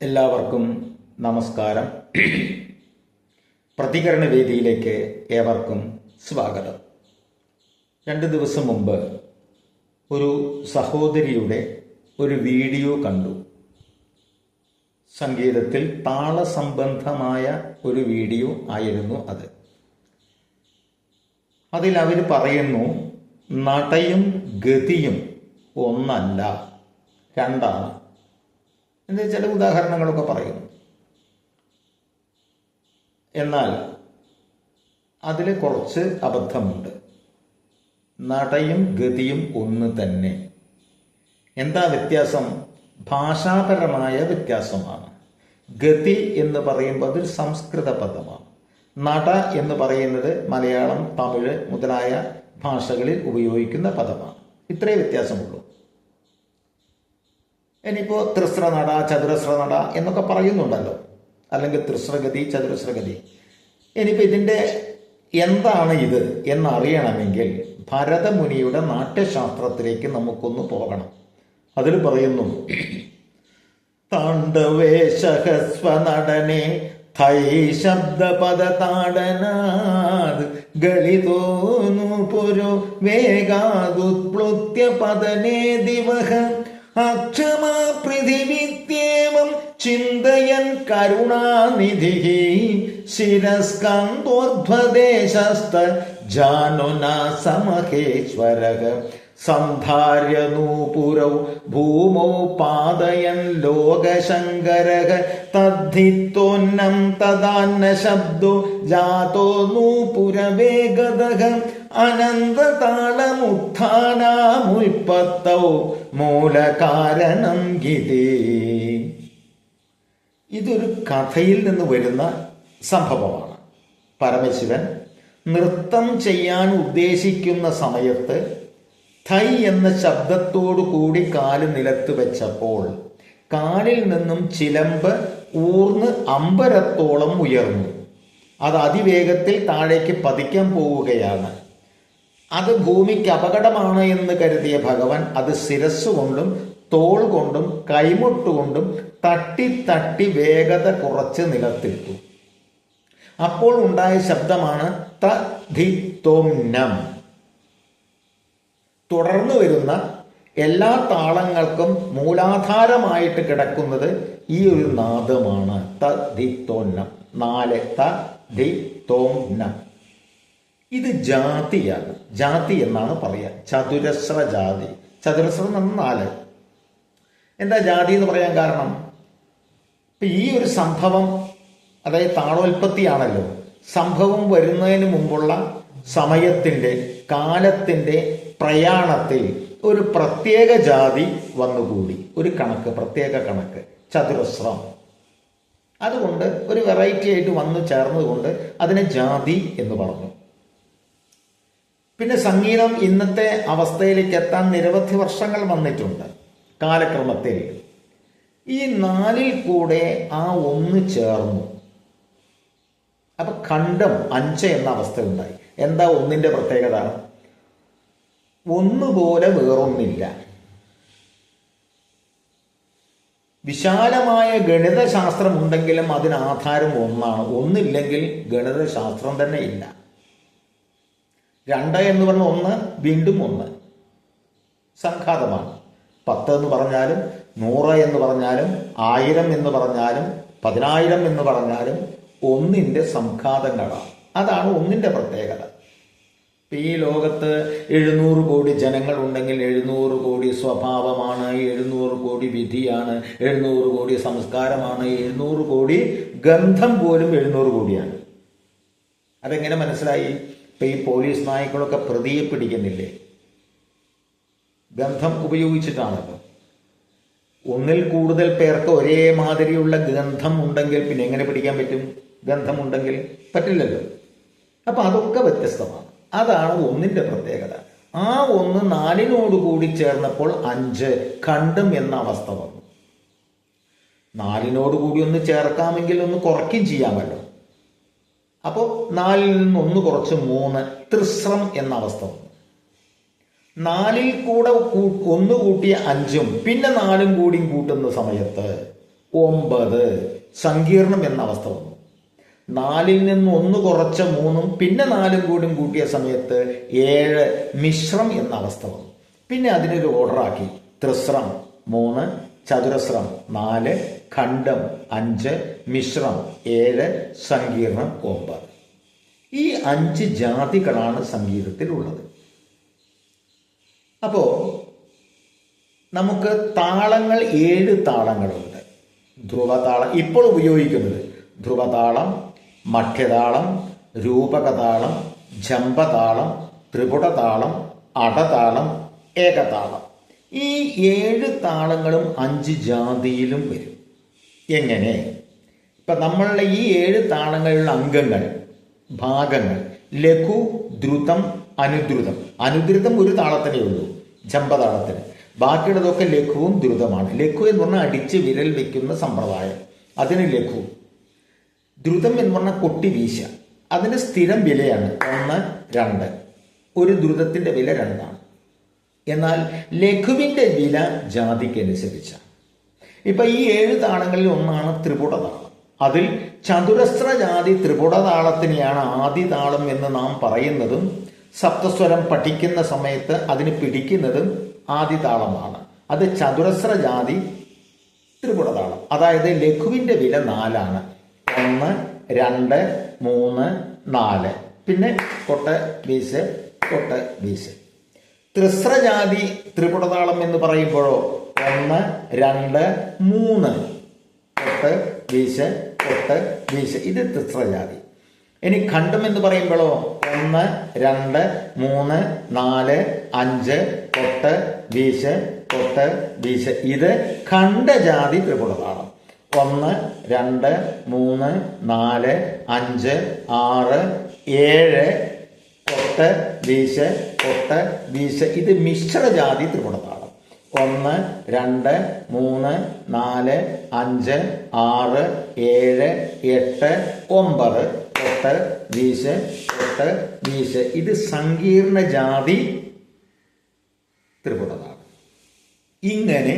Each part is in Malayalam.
എല്ലാവർക്കും നമസ്കാരം. പ്രതികരണ വേദിയിലേക്ക് ഏവർക്കും സ്വാഗതം. രണ്ട് ദിവസം മുമ്പ് ഒരു സഹോദരിയുടെ ഒരു വീഡിയോ കണ്ടു. സംഗീതത്തിൽ താളസംബന്ധമായ ഒരു വീഡിയോ ആയിരുന്നു അത്. അതിൽ അവർ പറയുന്നു നടയും ഗതിയും ഒന്നല്ല രണ്ടാണ്. എന്ന് ചില ഉദാഹരണങ്ങളൊക്കെ പറയുന്നു എന്നാൽ അതിൽ കുറച്ച് അബദ്ധമുണ്ട്. നടയും ഗതിയും ഒന്ന് തന്നെ. എന്താ വ്യത്യാസം? ഭാഷാപരമായ വ്യത്യാസമാണ്. ഗതി എന്ന് പറയുമ്പോൾ അതൊരു സംസ്കൃത പദമാണ്. നട എന്ന് പറയുന്നത് മലയാളം തമിഴ് മുതലായ ഭാഷകളിൽ ഉപയോഗിക്കുന്ന പദമാണ്. ഇത്രേ വ്യത്യാസമുള്ളൂ. ഇനിയിപ്പോൾ ത്രിസ്ര നട ചതുരശ്ര നട എന്നൊക്കെ പറയുന്നുണ്ടല്ലോ. അല്ലെങ്കിൽ ത്രിസ്രഗതി ചതുരശ്രഗതി. ഇനിയിപ്പോൾ ഇതിന്റെ എന്താണ് ഇത് എന്നറിയണമെങ്കിൽ ഭരതമുനിയുടെ നാട്യശാസ്ത്രത്തിലേക്ക് നമുക്കൊന്ന് പോകണം. അതിൽ പറയുന്നു താണ്ഡവേ സഹസ്വനടനെ ഹൈ ഗളിതോനു പുരു വേഗാദുപ്ലുത്യ പദനേ ദിവഹ അക്ഷമാൃഥിവിദ്യേവം ചിന്തയൻ കരുണാനിധി ശിരസ്കന്ധോർധ്വദേശസ്ത ജാനുന സമഹേശ്വര സന്ധാര്യ നൂപുരൗ ഭൂമോ പാദയൻ ലോകശങ്കര. തദ്ധിത്തോന്നം തദാന്ന ശബ്ദോ ജാതോ നൂപുരവേഗദഹ അനന്തതാളമുത്ഥാനാമുൽപ്പത്തൗ മൂലകാരണം ഗിതേ. ഇതൊരു കഥയിൽ നിന്ന് വരുന്ന സംഭവമാണ്. പരമശിവൻ നൃത്തം ചെയ്യാൻ ഉദ്ദേശിക്കുന്ന സമയത്ത് ഥൈ എന്ന ശബ്ദത്തോടു കൂടി കാൽ നിലത്ത് വെച്ചപ്പോൾ കാലിൽ നിന്നും ചിലമ്പ് ഊർന്ന് അമ്പരത്തോളം ഉയർന്നു. അത് അതിവേഗത്തിൽ താഴേക്ക് പതിക്കാൻ പോവുകയാണ്. അത് ഭൂമിക്ക് അപകടമാണ് എന്ന് കരുതിയ ഭഗവാൻ അത് ശിരസ് കൊണ്ടും തോൾ കൊണ്ടും കൈമുട്ടുകൊണ്ടും തട്ടി തട്ടി വേഗത കുറച്ച് നിലത്തിട്ടു. അപ്പോൾ ഉണ്ടായ ശബ്ദമാണ് ത തുടർന്നു വരുന്ന എല്ലാ താളങ്ങൾക്കും മൂലാധാരമായിട്ട് കിടക്കുന്നത് ഈ ഒരു നാദമാണ്. ത തോന്നം നാല് ത ഇത് ജാതിയാണ് ജാതി എന്നാണ് പറയുക ചതുരശ്ര ജാതി. ചതുരശ്ര നാല്. എന്താ ജാതി എന്ന് പറയാൻ കാരണം? ഇപ്പൊ ഈ ഒരു സംഭവം അതായത് താളോൽപ്പത്തിയാണല്ലോ സംഭവം വരുന്നതിന് മുമ്പുള്ള സമയത്തിന്റെ കാലത്തിന്റെ പ്രയാണത്തിൽ ഒരു പ്രത്യേക ജാതി വന്നുകൂടി. ഒരു കണക്ക് പ്രത്യേക കണക്ക്. ചതുരശ്രം. അതുകൊണ്ട് ഒരു വെറൈറ്റി ആയിട്ട് വന്നു ചേർന്നതുകൊണ്ട് അതിനെ ജാതി എന്ന് പറഞ്ഞു. പിന്നെ സംഗീതം ഇന്നത്തെ അവസ്ഥയിലേക്ക് എത്താൻ നിരവധി വർഷങ്ങൾ വന്നിട്ടുണ്ട് കാലക്രമത്തിൽ. ഈ നാലിൽ കൂടെ ആ ഒന്ന് ചേർന്നു. അപ്പൊ ഖണ്ഡം അഞ്ച് എന്ന അവസ്ഥ ഉണ്ടായി എന്താ ഒന്നിന്റെ പ്രത്യേകത? ഒന്നുപോലെ വേറൊന്നില്ല. വിശാലമായ ഗണിതശാസ്ത്രം ഉണ്ടെങ്കിലും അതിന് ആധാരം ഒന്നാണ്. ഒന്നില്ലെങ്കിൽ ഗണിതശാസ്ത്രം തന്നെ ഇല്ല. രണ്ട് എന്ന് പറഞ്ഞ ഒന്ന് വീണ്ടും ഒന്ന്. സംഘാതമാണ്. പത്ത് എന്ന് പറഞ്ഞാലും നൂറ് എന്ന് പറഞ്ഞാലും ആയിരം എന്ന് പറഞ്ഞാലും പതിനായിരം എന്ന് പറഞ്ഞാലും ഒന്നിന്റെ സംഘാതങ്ങളാണ് അതാണ് ഒന്നിന്റെ പ്രത്യേകത. ഈ ലോകത്ത് എഴുന്നൂറ് കോടി ജനങ്ങൾ ഉണ്ടെങ്കിൽ എഴുന്നൂറ് കോടി സ്വഭാവമാണ് എഴുന്നൂറ് കോടി വിധിയാണ് എഴുന്നൂറ് കോടി സംസ്കാരമാണ് എഴുന്നൂറ് കോടി ഗന്ധം പോലും എഴുന്നൂറ് കോടിയാണ്. അതെങ്ങനെ മനസ്സിലായി? ഇപ്പൊ ഈ പോലീസ് നായ്ക്കളൊക്കെ പ്രതിയെ പിടിക്കുന്നില്ലേ? ഗന്ധം ഉപയോഗിച്ചിട്ടാണല്ലോ. ഒന്നിൽ കൂടുതൽ പേർക്ക് ഒരേ മാതിരിയുള്ള ഗന്ധം ഉണ്ടെങ്കിൽ പിന്നെ എങ്ങനെ പിടിക്കാൻ പറ്റും? ഗന്ധമുണ്ടെങ്കിൽ പറ്റില്ലല്ലോ. അപ്പം അതൊക്കെ വ്യത്യസ്തമാണ്. അതാണ് ഒന്നിന്റെ പ്രത്യേകത. ആ ഒന്ന് നാലിനോട് കൂടി ചേർന്നപ്പോൾ അഞ്ച് കണ്ടും എന്ന അവസ്ഥ വന്നു. നാലിനോട് കൂടി ഒന്ന് ചേർക്കാമെങ്കിൽ ഒന്ന് കുറയ്ക്കുകയും ചെയ്യാമല്ലോ. അപ്പോൾ നാലിൽ നിന്ന് ഒന്ന് കുറച്ച് മൂന്ന് ത്രിശ്രം എന്ന അവസ്ഥ നാലിൽ കൂടെ ഒന്ന് കൂട്ടിയ അഞ്ചും പിന്നെ നാലും കൂടിയും കൂട്ടുന്ന സമയത്ത് ഒമ്പത് സങ്കീർണം എന്ന അവസ്ഥ വന്നു. നാലിൽ നിന്ന് ഒന്ന് കുറച്ച മൂന്നും പിന്നെ നാലും കൂടി കൂട്ടിയ സമയത്ത് ഏഴ് മിശ്രം എന്ന അവസ്ഥ വന്നു. പിന്നെ അതിനൊരു ഓർഡറാക്കി ത്രിശ്രം മൂന്ന് ചതുരസ്രം നാല് ഖണ്ഡം അഞ്ച് മിശ്രം ഏഴ് സങ്കീർണം ഒമ്പത് ഈ അഞ്ച് ജാതികളാണ് സംഗീതത്തിലുള്ളത്. അപ്പോ നമുക്ക് താളങ്ങൾ ഏഴ് താളങ്ങളുണ്ട്. ധ്രുവതാളം ഇപ്പോൾ ഉപയോഗിക്കുന്നത് ധ്രുവതാളം മഠ്യതാളം രൂപകതാളം ജമ്പതാളം ത്രിപുടതാളം അടതാളം ഏകതാളം. ഈ ഏഴ് താളങ്ങളും അഞ്ച് ജാതിയിലും വരും. എങ്ങനെ? ഇപ്പം നമ്മളുടെ ഈ ഏഴ് താളങ്ങളിലുള്ള അംഗങ്ങൾ ഭാഗങ്ങൾ ലഘു ദ്രുതം അനുദ്രുതം. അനുദ്രുതം ഒരു താളത്തിനേ ഉള്ളൂ ജമ്പതാളത്തിന്. ബാക്കിയുള്ളതൊക്കെ ലഘുവും ദ്രുതമാണ്. ലഘു എന്ന് പറഞ്ഞാൽ അടിച്ച് വിരൽ വെക്കുന്ന സമ്പ്രദായം. അതിന് ലഘു. ദ്രുതം എന്ന് പറഞ്ഞാൽ കൊട്ടി വീശ. അതിന് സ്ഥിരം വിലയാണ് ഒന്ന് രണ്ട്. ഒരു ദ്രുതത്തിന്റെ വില രണ്ടാണ്. എന്നാൽ ലഘുവിന്റെ വില ജാതിക്കനുസരിച്ചാണ് ഇപ്പം ഈ ഏഴ് താളങ്ങളിൽ ഒന്നാണ് ത്രിപുട താളം അതിൽ ചതുരസ്ര ജാതി ത്രിപുട താളത്തിനെയാണ് ആദി താളം എന്ന് നാം പറയുന്നതും സപ്തസ്വരം പഠിക്കുന്ന സമയത്ത് അതിന് പിടിക്കുന്നതും ആദി താളമാണ് അത് ചതുരസ്ര ജാതി ത്രിപുട താളം അതായത് ലഘുവിന്റെ വില നാലാണ്. ഒന്ന് രണ്ട് മൂന്ന് നാല്. പിന്നെ കൊട്ട വീശ് കൊട്ട വീശ് ത്രിസ്രജാതി ത്രിപുടതാളം എന്ന് പറയുമ്പോഴോ? ഒന്ന് രണ്ട് മൂന്ന്. തൊട്ട് വീശ് തൊട്ട് വീശ്. ഇത് ത്രിസ്രജാതി. ഇനി ഖണ്ഡം എന്ന് പറയുമ്പോഴോ? ഒന്ന് രണ്ട് മൂന്ന് നാല് അഞ്ച് തൊട്ട് വീശ് തൊട്ട് വീശ്. ഇത് ഖണ്ഡജാതി ത്രിപുടതാളം. ഒന്ന് രണ്ട് മൂന്ന് നാല് അഞ്ച് ആറ് ഏഴ് കൊട്ട് വീശ് ഒട്ട് വീശ്. ഇത് മിശ്രജാതി ത്രിപുടതാളം ഒന്ന് രണ്ട് മൂന്ന് നാല് അഞ്ച് ആറ് ഏഴ് എട്ട് ഒമ്പത്. ഒട്ട് വീശ് ഒട്ട് വീശ്. ഇത് സങ്കീർണ ജാതി ത്രിപുടതാളം ഇങ്ങനെ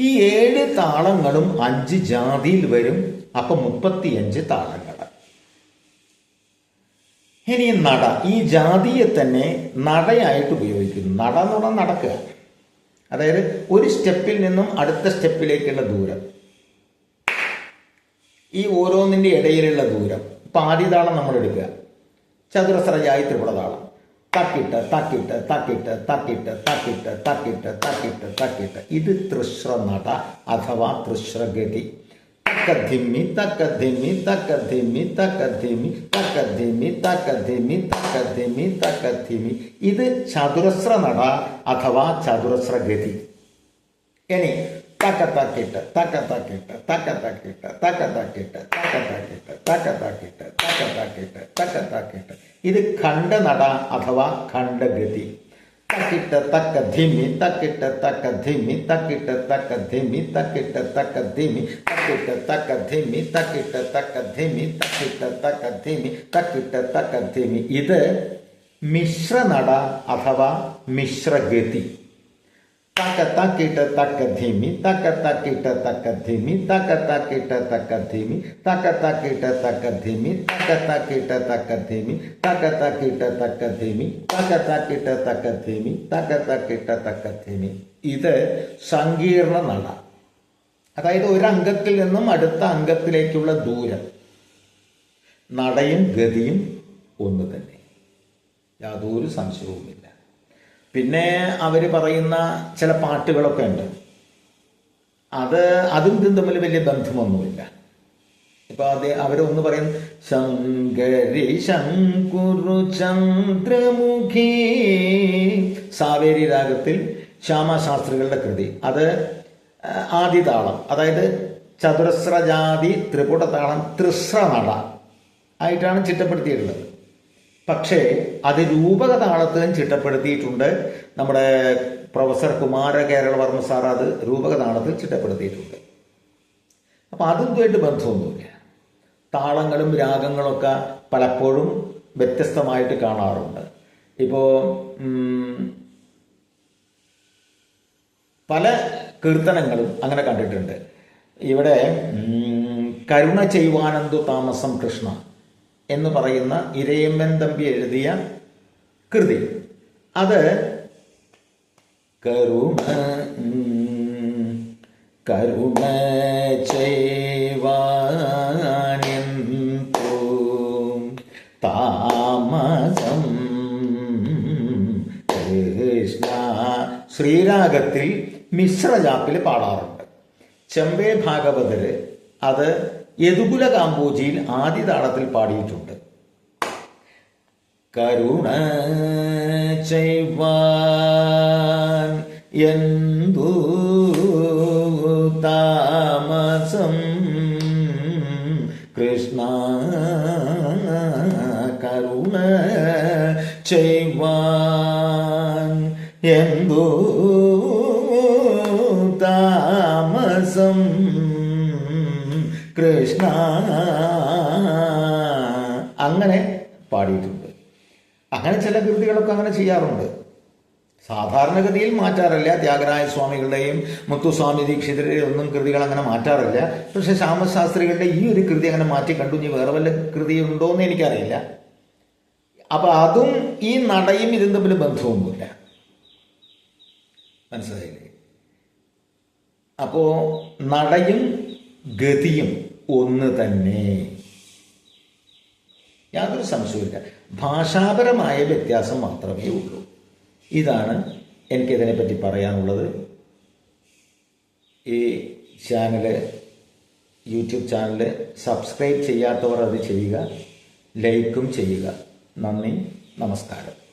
ഈ ഏഴ് താളങ്ങളും അഞ്ച് ജാതിയിൽ വരും. അപ്പം മുപ്പത്തിയഞ്ച് താളങ്ങൾ ഇനി നട. ഈ ജാതിയെ തന്നെ നടയായിട്ട് ഉപയോഗിക്കുന്നു. നട എന്ന് പറഞ്ഞാൽ നടക്കുക. അതായത് ഒരു സ്റ്റെപ്പിൽ നിന്നും അടുത്ത സ്റ്റെപ്പിലേക്കുള്ള ദൂരം. ഈ ഓരോന്നിന്റെ ഇടയിലുള്ള ദൂരം. ഇപ്പം ആദ്യതാളം നമ്മൾ എടുക്കുക. ചതുരസ്രജായി ത്രിപുടതാളം തക്കിട്ട് തക്കിട്ട് തക്കിട്ട് തക്കിട്ട് തക്കിട്ട് തക്കിട്ട് തക്കിട്ട് തക്കിട്ട്. ഇത് തൃശ്ര നട അഥവാ തൃശ്രഗതി. തക്കധിമ്മി തക്കധിമ്മി തക്കധിമ്മി തക്കധിമ്മി തക്കധിമ്മി തക്കധിമ്മി തക്കധിമ്മി തക്കധിമ്മി ഇത് ചതുരസ്ര നട അഥവാ ചതുരസ്രഗതി ഇനി തക്ക തക്കിട്ട് തക്ക തക്കിട്ട് തക്ക തക്കിട്ട് തക്ക തക്കിട്ട് തക്ക തക്കിട്ട് തക്ക തക്കിട്ട് തക്ക തക്കിട്ട് തക്ക തക്കിട്ട് ഇത് ഖണ്ഡനട അഥവാ ഖണ്ഡഗതി. തക്കിട്ട് തക്ക ധിമി തക്കിട്ട തക്ക ധിമി തക്കിട്ട തക്ക ധിമി തക്കിട്ട തക്ക ധിമി തക്കിട്ട തക്ക ധിമി തക്കിട്ട തക്ക ധിമി തക്കിട്ട തക്ക ധിമി തക്കിട്ട തക്ക ധിമി ഇത് മിശ്രനട അഥവാ മിശ്രഗതി തക്ക തക്കിട്ട തക്ക ധിമി തക്ക തക്കിട്ട തക്ക ധിമി തക്ക തക്കിട്ട തക്ക ധിമി തക്ക തക്കിട്ട തക്ക ധിമി തക്ക തക്കിട്ട തക്ക ധിമി തക്ക തക്കിട്ട തക്ക ധിമി തക്ക തക്കിട്ട തക്ക ധിമി തക്ക തക്കിട്ട തക്ക ധിമി. ഇത് സങ്കീർണ നട അതായത് ഒരു അംഗത്തിൽ നിന്നും അടുത്ത അംഗത്തിലേക്കുള്ള ദൂരം. നടയും ഗതിയും ഒന്ന് തന്നെ. യാതൊരു സംശയവുമില്ല. പിന്നെ അവർ പറയുന്ന ചില പാട്ടുകളൊക്കെ ഉണ്ട്. അത് അതും ഇതും തമ്മിൽ വലിയ ബന്ധമൊന്നുമില്ല. ഇപ്പൊ അത് അവരൊന്ന് പറയും ശങ്കരി ശങ്കുരു ചന്ദ്രമുഖി സാവേരി രാഗത്തിൽ ശ്യാമശാസ്ത്രികളുടെ കൃതി. അത് ആദി താളം അതായത് ചതുരസ്രജാതി ത്രിപുട താളം ത്രിസ്ര നട ആയിട്ടാണ് ചിട്ടപ്പെടുത്തിയിട്ടുള്ളത്. പക്ഷേ അത് രൂപക താളത്തിലും ചിട്ടപ്പെടുത്തിയിട്ടുണ്ട്. നമ്മുടെ പ്രൊഫസർ കുമാര കേരളവർമ്മ സാർ അത് രൂപക താളത്തിൽ ചിട്ടപ്പെടുത്തിയിട്ടുണ്ട്. അപ്പം അതുമായിട്ട് ബന്ധമൊന്നുമില്ല. താളങ്ങളും രാഗങ്ങളൊക്കെ പലപ്പോഴും വ്യത്യസ്തമായിട്ട് കാണാറുണ്ട്. ഇപ്പോൾ പല കീർത്തനങ്ങളും അങ്ങനെ കണ്ടിട്ടുണ്ട്. ഇവിടെ കരുണ ചെയ്യുവാനന്തു താമസം കൃഷ്ണ. എന്ന് പറയുന്ന ഇരയമ്മൻ തമ്പി എഴുതിയ കൃതി. അത് കരുണ കരുണ താമസം കൃഷ്ണ ശ്രീരാഗത്തിൽ മിശ്രജാപ്പിൽ പാടാറുണ്ട്. ചെമ്പേ ഭാഗവതര് അത് യദുകുല കാമ്പോജിയിൽ ആദ്യ താളത്തിൽ പാടിയിട്ടുണ്ട്. കരുണ ചെയ്വാൻ എന്തു താമസം കൃഷ്ണ കരുണ ചെയ്വാൻ എന്തു താമസം കൃഷ്ണ. അങ്ങനെ പാടിയിട്ടുണ്ട്. അങ്ങനെ ചില കൃതികളൊക്കെ അങ്ങനെ ചെയ്യാറുണ്ട്. സാധാരണഗതിയിൽ മാറ്റാറില്ല. ത്യാഗരായ സ്വാമികളുടെയും മുത്തുസ്വാമി ദീക്ഷിതരുടെയും ഒന്നും കൃതികൾ അങ്ങനെ മാറ്റാറില്ല. പക്ഷെ ശ്യാമശാസ്ത്രികളുടെ ഈ ഒരു കൃതി അങ്ങനെ മാറ്റി കണ്ടു. ഇനി വേറെ വല്ല കൃതി ഉണ്ടോ എന്ന് എനിക്കറിയില്ല. അപ്പൊ അതും ഈ നടയും ഇതും തമ്മിൽ ബന്ധമൊന്നുമില്ല. മനസ്സിലായില്ലേ? അപ്പോ നടയും ഗതിയും ഒന്ന് തന്നെ. യാതൊരു സംശയവുമില്ല ഭാഷാപരമായ വ്യത്യാസം മാത്രമേ ഉള്ളൂ. ഇതാണ് എനിക്കിതിനെപ്പറ്റി പറയാനുള്ളത്. ഈ ചാനൽ യൂട്യൂബ് ചാനൽ സബ്സ്ക്രൈബ് ചെയ്യാത്തവർ അത് ചെയ്യുക ലൈക്കും ചെയ്യുക. നന്ദി നമസ്കാരം.